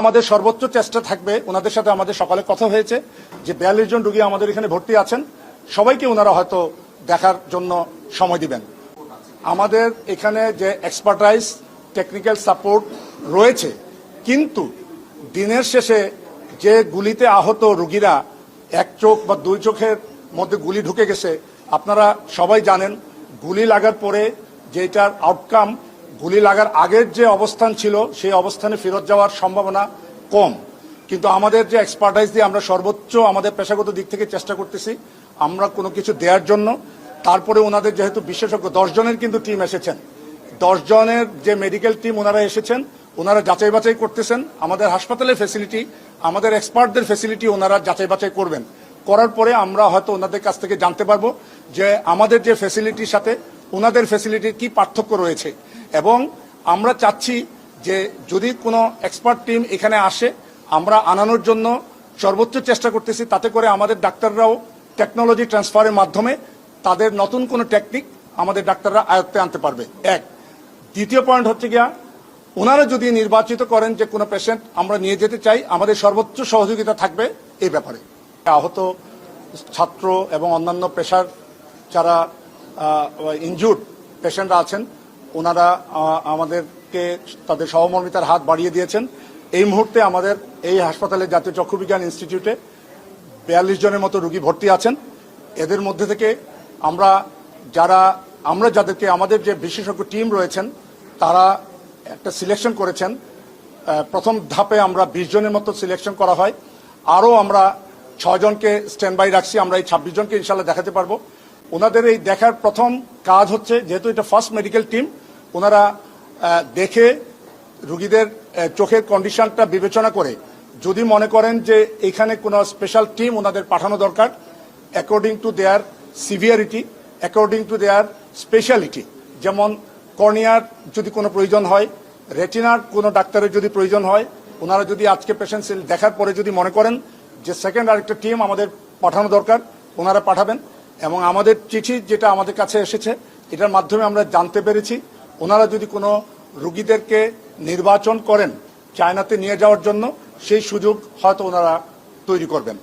আমাদের সর্বোচ্চ চেষ্টা থাকবে, ওনাদের সাথে আমাদের সকালে কথা হয়েছে, যে বিয়াল্লিশ জন রুগী আমাদের এখানে ভর্তি আছেন, সবাইকে ওনারা হয়তো দেখার জন্য সময় দিবেন। আমাদের এখানে যে এক্সপার্টাইজ টেকনিক্যাল সাপোর্ট রয়েছে, কিন্তু দিনের শেষে যে গুলিতে আহত রুগীরা এক চোখ বা দুই চোখের মধ্যে গুলি ঢুকে গেছে, আপনারা সবাই জানেন, গুলি লাগার পরে যেটার আউটকাম গুলি লাগার আগের যে অবস্থান ছিল, সেই অবস্থানে ফেরত যাওয়ার সম্ভাবনা কম। কিন্তু আমাদের যে এক্সপার্টাইজ দিয়ে আমরা সর্বোচ্চ আমাদের পেশাগত দিক থেকে চেষ্টা করতেছি, আমরা কোনো কিছু দেওয়ার জন্য। তারপরে ওনাদের যেহেতু বিশেষজ্ঞ, দশ জনের কিন্তু টিম এসেছেন। দশ জনের যে মেডিকেল টিম ওনারা এসেছেন, ওনারা যাচাই বাছাই করতেছেন। আমাদের হাসপাতালের ফেসিলিটি আমাদের এক্সপার্টদের ফেসিলিটি ওনারা যাচাই বাছাই করবেন। করার পরে আমরা হয়তো ওনাদের কাছ থেকে জানতে পারব যে আমাদের যে ফেসিলিটির সাথে ওনাদের ফেসিলিটির কি পার্থক্য রয়েছে? এবং আমরা চাচ্ছি যে যদি কোনো এক্সপার্ট টিম এখানে আসে, আমরা আনানোর জন্য সর্বোচ্চ চেষ্টা করতেছি, তাতে করে আমাদের ডাক্তাররাও টেকনোলজি ট্রান্সফারের মাধ্যমে তাদের নতুন কোনো টেকনিক আমাদের ডাক্তাররা আয়ত্তে আনতে পারবে। এক। দ্বিতীয় পয়েন্ট হচ্ছে গিয়া, ওনারা যদি নির্বাচিত করেন যে কোনো পেশেন্ট আমরা নিয়ে যেতে চাই, আমাদের সর্বোচ্চ সহযোগিতা থাকবে এই ব্যাপারে। আহত ছাত্র এবং অন্যান্য পেশার যারা ইনজুর্ড পেশেন্টরা আছেন, ওনারা আমাদেরকে তাদের সহমর্মিতার হাত বাড়িয়ে দিয়েছেন। এই মুহূর্তে আমাদের এই হাসপাতালে জাতীয় চক্ষু বিজ্ঞান ইনস্টিটিউটে বিয়াল্লিশ জনের মতো রুগী ভর্তি আছেন। এদের মধ্যে থেকে আমরা যারা, আমরা যাদেরকে, আমাদের যে বিশেষজ্ঞ টিম রয়েছেন, তারা একটা সিলেকশন করেছেন। প্রথম ধাপে আমরা বিশ জনের মতো সিলেকশন করা হয়। আরও আমরা ছয়জনকে স্ট্যান্ড বাই রাখছি। আমরা এই ছাব্বিশ জনকে ইনশাল্লাহ দেখাতে পারব। ওনাদের এই দেখার প্রথম কাজ হচ্ছে, যেহেতু এটা ফার্স্ট মেডিকেল টিম ওনারা দেখে রুগীদের চোখের কন্ডিশনটা বিবেচনা করে, যদি মনে করেন যে এখানে কোনো স্পেশাল টিম ওনাদের পাঠানো দরকার according to their severity according to their speciality যেমন কর্নিয়ার যদি কোনো প্রয়োজন হয় রেটিনার কোনো ডাক্তারের যদি প্রয়োজন হয়, ওনারা যদি আজকে পেশেন্ট দেখার পরে যদি মনে করেন যে সেকেন্ড আরেকটা টিম আমাদের পাঠানো দরকার, ওনারা পাঠাবেন এবং আমাদের চিঠি যেটা আমাদের কাছে এসেছে, এটার মাধ্যমে আমরা জানতে পেরেছি, ওনারা যদি কোনো রুগীদেরকে নির্বাচন করেন চায়নাতে নিয়ে যাওয়ার জন্য, সেই সুযোগ হয়তো ওনারা তৈরি করবেন।